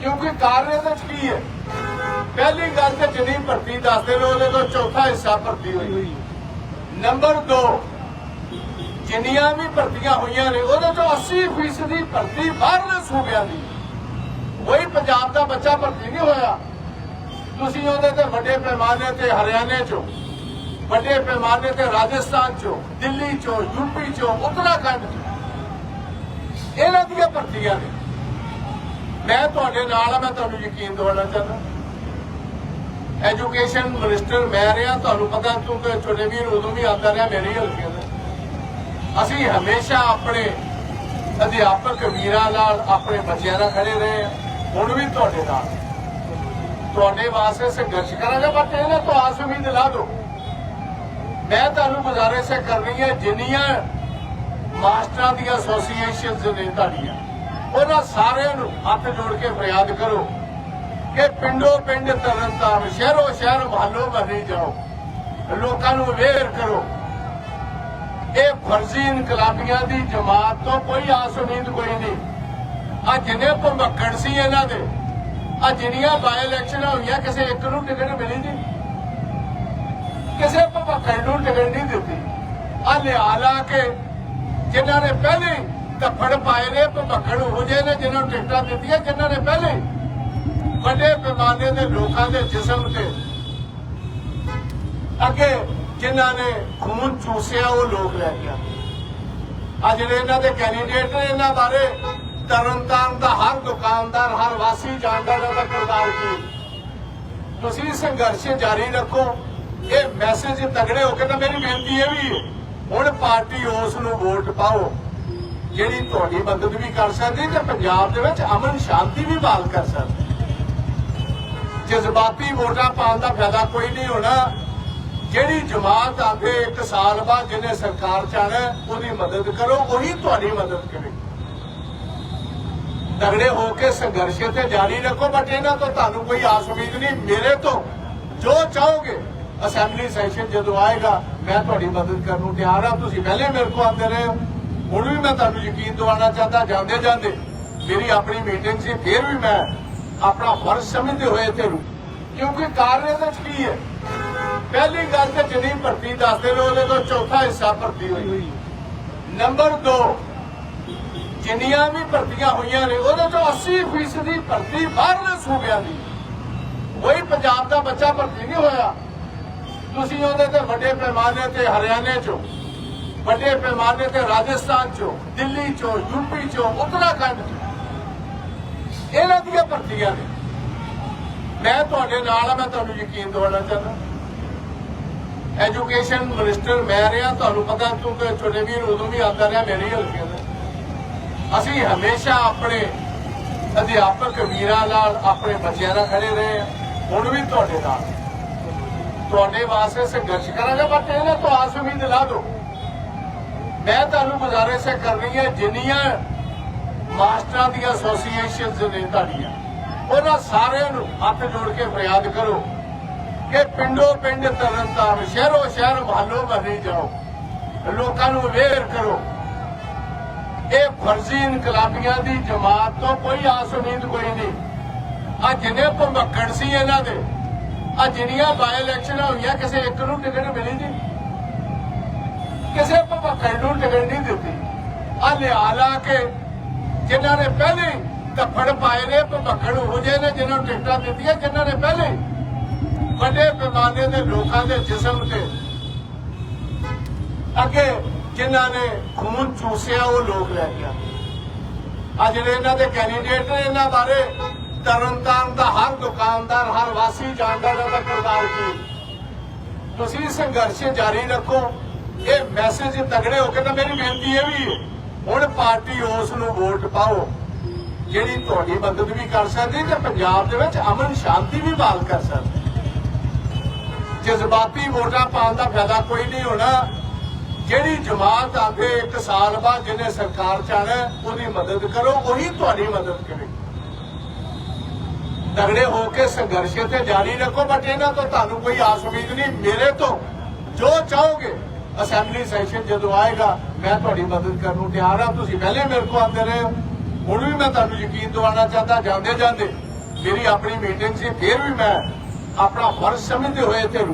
ਕਿਉਂਕਿ ਕਾਰਨ ਇਹਦੇ ਵਿੱਚ ਕੀ ਹੈ? ਪਹਿਲੀ ਗੱਲ ਤੇ ਜਿੰਨੀ ਭਰਤੀ ਦੱਸਦੇ ਨੇ, ਉਹਦੇ ਤੋਂ ਚੌਥਾ ਹਿੱਸਾ ਭਰਤੀ ਹੋਈ ਨੰਬਰ 2 ਜਿੰਨੀਆਂ ਵੀ ਭਰਤੀਆਂ ਹੋਈਆਂ ਨੇ, ਉਹਦੇ ਚੋਂ 80% ਦੀ ਭਰਤੀ ਬਾਹਰਲੇ ਸੂਬਿਆਂ ਦੀ। ਕੋਈ ਪੰਜਾਬ ਦਾ ਬੱਚਾ ਭਰਤੀ ਨਹੀਂ ਹੋਇਆ। ਤੁਸੀਂ ਉਹਦੇ ਤੇ ਵੱਡੇ ਪੈਮਾਨੇ ਤੇ ਹਰਿਆਣੇ ਚੋਂ, ਵੱਡੇ ਪੈਮਾਨੇ ਤੇ ਰਾਜਸਥਾਨ ਚੋਂ, ਦਿੱਲੀ ਚੋਂ ਯੂਪੀ ਚੋਂ, ਉੱਤਰਾਖੰਡ ਚੋਂ, ਇਹਨਾਂ ਦੀਆਂ ਭਰਤੀਆਂ ਨੇ। ਮੈਂ ਤੁਹਾਡੇ ਨਾਲ ਆ, ਮੈਂ ਤੁਹਾਨੂੰ ਯਕੀਨ ਦਿਵਾਉਣਾ ਚਾਹੁੰਦਾ। ਐਜੂਕੇਸ਼ਨ ਮਿਨਿਸਟਰ ਮੈਂ ਰਿਹਾ, ਤੁਹਾਨੂੰ ਪਤਾ, ਕਿਉਂਕਿ ਛੋਟੇ ਵੀਰ ਉਦੋਂ ਵੀ ਆਉਂਦਾ ਰਿਹਾ, ਮੇਰੀ ਹਲਕੇ ਦਾ। ਅਸੀਂ ਹਮੇਸ਼ਾ ਆਪਣੇ ਅਧਿਆਪਕ ਵੀਰਾਂ ਨਾਲ ਆਪਣੇ ਬੱਚਿਆਂ ਨਾਲ ਖੜੇ ਰਹੇ ਹਾਂ। ਹੁਣ ਵੀ ਤੁਹਾਡੇ ਨਾਲ। ਤੁਹਾਡੇ ਵਾਸਤੇ ਸੰਘਰਸ਼ ਕਰਾਂਗੇ ਬਟ ਇਹਨਾਂ ਤੋਂ ਆਸ ਉਮੀਦ ਲਾ ਦਿਓ। ਮੈਂ ਤੁਹਾਨੂੰ ਗੁਜ਼ਾਰਿਸ਼ ਇਹ ਕਰਨੀ ਹੈ ਜਿੰਨੀਆਂ ਮਾਸਟਰਾਂ ਦੀਆਂ ਐਸੋਸੀਏਸ਼ਨਸ ਨੇ ਤੁਹਾਡੀਆਂ। ਉਹਨਾਂ ਸਾਰਿਆਂ ਨੂੰ ਹੱਥ ਜੋੜ ਕੇ ਫਰਿਆਦ ਕਰੋ ਕਿ ਪਿੰਡੋ ਪਿੰਡ ਤਰਨਤਾਰਨ, ਸ਼ਹਿਰੋ ਸ਼ਹਿਰ ਮਹੱਲੋ ਮਹੱਲੇ ਜਾਓ। ਲੋਕਾਂ ਨੂੰ ਅਵੇਅਰ ਕਰੋ। ਇਹ ਫਰਜ਼ੀ ਇਨਕਲਾਬੀਆਂ ਦੀ ਜਮਾਤ ਤੋਂ ਕੋਈ ਆਸ ਉਮੀਦ ਕੋਈ ਨਹੀਂ। ਆ ਜਿੰਨੇ ਭੰਬਕੜ ਸੀ ਇਹਨਾਂ ਦੇ ਆ ਜਿਹੜੀਆਂ ਬਾਈ ਇਲੈਕਸ਼ਨ ਹੋਈਆਂ, ਕਿਸੇ ਇੱਕ ਨੂੰ ਟਿਕਟ ਮਿਲੀ ਨਹੀਂ। ਕਿਸੇ ਭੰਬਕੜ ਨੂੰ ਟਿਕਟ ਨਹੀਂ ਦਿੱਤੀ। ਆ ਲਿਆ ਲਾ ਕੇ ਜਿਨ੍ਹਾਂ ਨੇ ਪਹਿਲੇ ਧੱਫੜ ਪਾਏ ਨੇ ਭੰਬਕੜ ਹੋ ਜੇ ਨੇ ਜਿਹਨਾਂ ਨੂੰ ਟਿਕਟਾਂ ਦਿੱਤੀਆਂ ਜਿਨ੍ਹਾਂ ਨੇ ਪਹਿਲੇ? ਵੱਡੇ ਪੈਮਾਨੇ ਦੇ ਲੋਕਾਂ ਦੇ ਜਿਸਮ ਤੇ। ਅੱਗੇ ਜਿਨ੍ਹਾਂ ਨੇ ਖੂਨ ਚੂਸਿਆ, ਉਹ ਲੋਕ ਲੈ ਗਿਆ ਆ ਜਿਹੜੇ ਇਹਨਾਂ ਦੇ ਕੈਂਡੀਡੇਟ ਨੇ ਇਹਨਾਂ ਬਾਰੇ, ਤਰਨਤਾਰਨ ਦਾ ਹਰ ਦੁਕਾਨਦਾਰ, ਹਰ ਵਾਸੀ ਜਾਣਦਾ ਇਹਨਾਂ ਦਾ ਕਿਰਦਾਰ ਕੀ? ਤੁਸੀਂ ਸੰਘਰਸ਼ ਜਾਰੀ ਰੱਖੋ। ਇਹ ਮੈਸੇਜ ਤਗੜੇ ਹੋ ਕੇ ਤਾਂ ਮੇਰੀ ਬੇਨਤੀ ਇਹ ਵੀ ਹੁਣ ਪਾਰਟੀ ਉਸ ਨੂੰ ਵੋਟ ਪਾਓ। ਜਿਹੜੀ ਤੁਹਾਡੀ ਮਦਦ ਵੀ ਕਰ ਸਕਦੀ ਤੇ ਪੰਜਾਬ ਦੇ ਵਿੱਚ ਅਮਨ ਸ਼ਾਂਤੀ ਵੀ ਬਹਾਲ ਕਰ ਸਕਦੀ ਜਜ਼ਬਾਤੀ ਵੋਟਾਂ ਪਾਉਣ ਦਾ ਫਾਇਦਾ ਕੋਈ ਨਹੀਂ ਹੋਣਾ। ਜਿਹੜੀ ਜਮਾਤ ਆਂਦੇ ਇੱਕ ਸਾਲ ਬਾਅਦ ਜਿਹਨੇ ਸਰਕਾਰ ਚਾਹਣਾ ਉਹਦੀ ਮਦਦ ਕਰੋ, ਉਹੀ ਤੁਹਾਡੀ ਮਦਦ ਕਰੇ। ਤਗੜੇ ਹੋ ਕੇ ਸੰਘਰਸ਼ ਤੇ ਜਾਰੀ ਰੱਖੋ ਬਟ ਇਹਨਾਂ ਤੋਂ ਤੁਹਾਨੂੰ ਕੋਈ ਆਸ ਉਮੀਦ ਨਹੀਂ। ਮੇਰੇ ਤੋਂ ਜੋ ਚਾਹੋਗੇ, ਅਸੈਂਬਲੀ ਸੈਸ਼ਨ ਜਦੋਂ ਆਏਗਾ, ਮੈਂ ਤੁਹਾਡੀ ਮਦਦ ਕਰਨ ਨੂੰ ਤਿਆਰ ਹਾਂ। ਤੁਸੀਂ ਪਹਿਲੇ ਮੇਰੇ ਕੋਲ ਆਉਂਦੇ ਰਹੇ ਹੋ। ਹੁਣ ਵੀ ਮੈਂ ਤੁਹਾਨੂੰ ਯਕੀਨ ਦਿਵਾਉਣਾ ਚਾਹੁੰਦਾ, ਜਾਂਦੇ ਜਾਂਦੇ ਮੇਰੀ ਆਪਣੀ ਮੀਟਿੰਗ ਸੀ, ਫਿਰ ਵੀ ਮੈਂ ਆਪਣਾ ਫਰਜ਼ ਸਮਝਦੇ ਹੋਏ ਇੱਥੇ ਰੁਕ ਕਿਉਂਕਿ ਕਾਰਨ ਇਹਦੇ ਵਿੱਚ ਕੀ ਹੈ? ਪਹਿਲੀ ਗੱਲ ਤੇ ਜਿੰਨੀ ਭਰਤੀ ਦੱਸਦੇ ਨੇ ਉਹਦੇ ਤੋਂ ਚੌਥਾ ਹਿੱਸਾ ਭਰਤੀ ਹੋਈ। ਨੰਬਰ 2 ਜਿੰਨੀਆਂ ਵੀ ਭਰਤੀਆਂ ਹੋਈਆਂ ਨੇ, ਉਹਦੇ ਤੋਂ 80% ਦੀ ਭਰਤੀ ਬਾਹਰਲੇ ਸੂਬਿਆਂ ਦੀ। ਕੋਈ ਪੰਜਾਬ ਦਾ ਬੱਚਾ ਭਰਤੀ ਨਹੀਂ ਹੋਇਆ। ਤੁਸੀਂ ਉਹਦੇ ਤੇ ਵੱਡੇ ਪੈਮਾਨੇ ਤੇ ਹਰਿਆਣੇ ਚੋਂ ਵੱਡੇ ਪੈਮਾਨੇ ਤੇ ਰਾਜਸਥਾਨ ਚੋਂ, ਦਿੱਲੀ ਚੋਂ ਯੂਪੀ ਚੋਂ, ਉੱਤਰਾਖੰਡ ਚੋਂ। ਇਹਨਾਂ ਦੀਆਂ ਭਰਤੀਆਂ ਨੇ। ਮੈਂ ਤੁਹਾਡੇ ਨਾਲ ਆ, ਮੈਂ ਤੁਹਾਨੂੰ ਯਕੀਨ ਦਿਵਾਉਣਾ ਚਾਹੁੰਦਾ। ਐਜੂਕੇਸ਼ਨ ਮਿਨਿਸਟਰ ਮੈਂ ਰਿਹਾ, ਤੁਹਾਨੂੰ ਪਤਾ ਕਿਉਂਕਿ ਛੋਟੇ ਵੀਰ ਉਦੋਂ ਵੀ ਆਉਂਦਾ ਰਿਹਾ, ਮੇਰੀ ਹਲਕੇ ਦਾ। ਅਸੀਂ ਹਮੇਸ਼ਾ ਆਪਣੇ ਅਧਿਆਪਕ ਵੀਰਾਂ ਨਾਲ ਆਪਣੇ ਬੱਚਿਆਂ ਨਾਲ ਖੜੇ ਰਹੇ ਹਾਂ। ਹੁਣ ਵੀ ਤੁਹਾਡੇ ਨਾਲ। ਤੁਹਾਡੇ ਵਾਸਤੇ ਸੰਘਰਸ਼ ਕਰਾਂਗੇ ਬਟ ਇਹਨਾਂ ਤੋਂ ਆਸ ਉਮੀਦ ਲਾ ਦਿਓ। ਮੈਂ ਤੁਹਾਨੂੰ ਗੁਜ਼ਾਰਿਸ਼ ਕਰਨੀ ਹੈ, ਜਿੰਨੀਆਂ ਮਾਸਟਰਾਂ ਦੀਆਂ ਐਸੋਸੀਏਸ਼ਨਸ ਨੇ ਤੁਹਾਡੀਆਂ, ਉਹਨਾਂ ਸਾਰਿਆਂ ਨੂੰ ਹੱਥ ਜੋੜ ਕੇ ਫਰਿਆਦ ਕਰੋ ਕਿ ਪਿੰਡੋ ਪਿੰਡ ਤਰਨਤਾਰਨ, ਸ਼ਹਿਰੋ ਸ਼ਹਿਰ ਮਹੱਲੋ ਮਹੱਲੇ ਜਾਓ। ਲੋਕਾਂ ਨੂੰ ਅਵੇਅਰ ਕਰੋ। ਇਹ ਫਰਜ਼ੀ ਇਨਕਲਾਬੀਆਂ ਦੀ ਜਮਾਤ ਤੋਂ ਕੋਈ ਆਸ ਉਮੀਦ ਕੋਈ ਨਹੀਂ। ਆ ਜਿੰਨੇ ਭੰਬਕੜ ਸੀ ਇਹਨਾਂ ਦੇ ਆ ਜਿਹੜੀਆਂ ਬਾਈ ਇਲੈਕਸ਼ਨ ਹੋਈਆਂ, ਕਿਸੇ ਇੱਕ ਨੂੰ ਟਿਕਟ ਮਿਲੀ ਨਹੀਂ। ਕਿਸੇ ਭੰਬਕੜ ਨੂੰ ਟਿਕਟ ਨਹੀਂ ਦਿੱਤੀ। ਆ ਲਿਆ ਲਾ ਕੇ ਜਿਨ੍ਹਾਂ ਨੇ ਪਹਿਲੇ ਧੱਫੜ ਪਾਏ ਨੇ ਭੰਬਕੜ ਹੋ ਜੇ ਨੇ ਜਿਨ੍ਹਾਂ ਨੂੰ ਟਿਕਟਾਂ ਦਿੱਤੀਆਂ, ਜਿਨ੍ਹਾਂ ਨੇ ਪਹਿਲੇ ਵੱਡੇ ਪੈਮਾਨੇ ਦੇ ਲੋਕਾਂ ਦੇ ਜਿਸਮ ਤੇ। ਅੱਗੇ ਜਿਨ੍ਹਾਂ ਨੇ ਖੂਨ ਚੂਸਿਆ, ਉਹ ਲੋਕ ਲੈ ਗਿਆ। ਆ ਜਿਹੜੇ ਇਹਨਾਂ ਦੇ ਕੈਂਡੀਡੇਟ ਨੇ ਇਹਨਾਂ ਬਾਰੇ, ਤਰਨਤਾਰਨ ਦਾ ਹਰ ਦੁਕਾਨਦਾਰ, ਹਰ ਵਾਸੀ ਜਾਣਦਾ ਇਹਨਾਂ ਦਾ ਕਿਰਦਾਰ ਕੀ। ਤੁਸੀਂ ਸੰਘਰਸ਼ ਜਾਰੀ ਰੱਖੋ। ਇਹ ਮੈਸੇਜ ਤਗੜੇ ਹੋ ਕੇ ਤਾਂ ਮੇਰੀ ਬੇਨਤੀ ਇਹ ਵੀ ਹੁਣ ਪਾਰਟੀ ਉਸ ਨੂੰ ਵੋਟ ਪਾਓ, ਜਿਹੜੀ ਤੁਹਾਡੀ ਮਦਦ ਵੀ ਕਰ ਸਕਦੀ ਤੇ ਪੰਜਾਬ ਦੇ ਵਿੱਚ ਅਮਨ ਸ਼ਾਂਤੀ ਵੀ ਬਹਾਲ ਕਰ ਸਕਦੀ। ਜਜ਼ਬਾਤੀ ਵੋਟਾਂ ਪਾਉਣ ਦਾ ਫਾਇਦਾ ਕੋਈ ਨਹੀਂ ਹੋਣਾ। ਜਿਹੜੀ ਜਮਾਤ ਆਂਦੇ ਇੱਕ ਸਾਲ ਬਾਅਦ ਜਿਹਨੇ ਸਰਕਾਰ ਚਾਹਣਾ ਉਹਦੀ ਮਦਦ ਕਰੋ, ਉਹੀ ਤੁਹਾਡੀ ਮਦਦ ਕਰੇ। ਤਗੜੇ ਹੋ ਕੇ ਸੰਘਰਸ਼ ਤੇ ਜਾਰੀ ਰੱਖੋ, ਬਟ ਇਹਨਾਂ ਤੋਂ ਤੁਹਾਨੂੰ ਕੋਈ ਆਸ ਉਮੀਦ ਨਹੀਂ, ਮੇਰੇ ਤੋਂ ਜੋ ਚਾਹੋਗੇ ਅਸੈਂਬਲੀ ਸੈਸ਼ਨ ਜਦੋਂ ਆਏਗਾ, ਮੈਂ ਤੁਹਾਡੀ ਮਦਦ ਕਰਨ ਨੂੰ ਤਿਆਰ ਹਾਂ। ਤੁਸੀਂ ਪਹਿਲੇ ਮੇਰੇ ਕੋਲ ਆਉਂਦੇ ਰਹੇ ਹੋ। ਹੁਣ ਵੀ ਮੈਂ ਤੁਹਾਨੂੰ ਯਕੀਨ ਦਿਵਾਉਣਾ ਚਾਹੁੰਦਾ ਜਾਂਦੇ ਜਾਂਦੇ ਮੇਰੀ ਆਪਣੀ ਮੀਟਿੰਗ ਸੀ, ਫਿਰ ਵੀ ਮੈਂ ਆਪਣਾ ਫਰਜ਼ ਸਮਝਦੇ ਹੋਏ ਤੇ